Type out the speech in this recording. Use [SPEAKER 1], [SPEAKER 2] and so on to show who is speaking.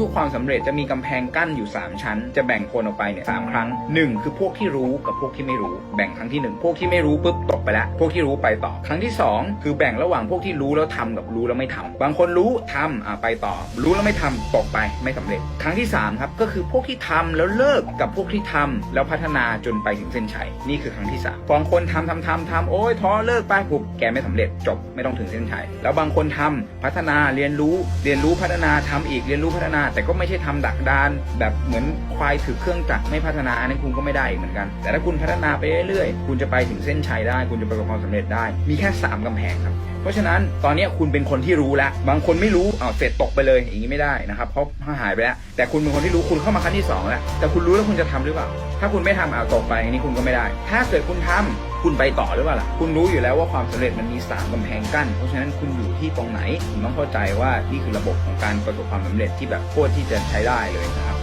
[SPEAKER 1] ทุกๆความสำเร็จจะมีกำแพงกั้นอยู่ 3 ชั้น จะแบ่งคนออกไปเนี่ยสามครั้งหนึ่งคือพวกที่รู้กับพวกที่ไม่รู้ แบ่งครั้งที่หนึ่งพวกที่ไม่รู้ปุ๊บตกไปแล้ว พวกที่รู้ไปต่อ ครั้งที่สองคือแบ่งระหว่างพวกที่รู้แล้วทำกับรู้แล้วไม่ทำบางคนรู้ทำอะไปต่อ รู้แล้วไม่ทำตกไปไม่สำเร็จ ครั้งที่สามครับก็คือพวกที่ทำแล้วเลิกกับพวกที่ทำแล้วพัฒนาจนไปถึงเส้นชัยนี่คือครั้งที่สามบางคนทำทำทำทำโอ้ยท้อเลิกไปปุ๊บแกไม่สำเร็จจบไม่ต้องถึงเส้นชัยแล้วบางคนทำพัฒนาเรียนรู้เรียนรู้พัฒนาทำอีกเรียนรู้พัฒนาแต่ก็ไม่ใช่ทำดักดาน แบบเหมือนควายถือเครื่องจักรไม่พัฒนาอันนั้นคุณก็ไม่ได้อีกเหมือนกัน แต่ถ้าคุณพัฒนาไปเรื่อยๆ คุณจะไปถึงเส้นชัยได้ คุณจะประสบความสำเร็จได้ มีแค่ 3กำแพงครับเพราะฉะนั้นตอนนี้คุณเป็นคนที่รู้แล้ว บางคนไม่รู้เอาเสร็จตกไปเลยอย่างนี้ไม่ได้นะครับเพราะหายไปแล้ว แต่คุณเป็นคนที่รู้คุณเข้ามาขั้นที่สองแล้วแต่คุณรู้แล้วคุณจะทำหรือเปล่า ถ้าคุณไม่ทำอ้าตกไปอันนี้คุณก็ไม่ได้ ถ้าเกิดคุณทำ คุณไปต่อหรือเปล่าล่ะ คุณรู้อยู่แล้วว่าความสำเร็จมันมีสามกำแพงกั้น เพราะฉะนั้นคุณอยู่ที่ตรงไหน คุณต้องเข้าใจว่านี่คือระบบของการประสบความสำเร็จที่แบบโคตรที่จะใช้ได้เลยนะครับ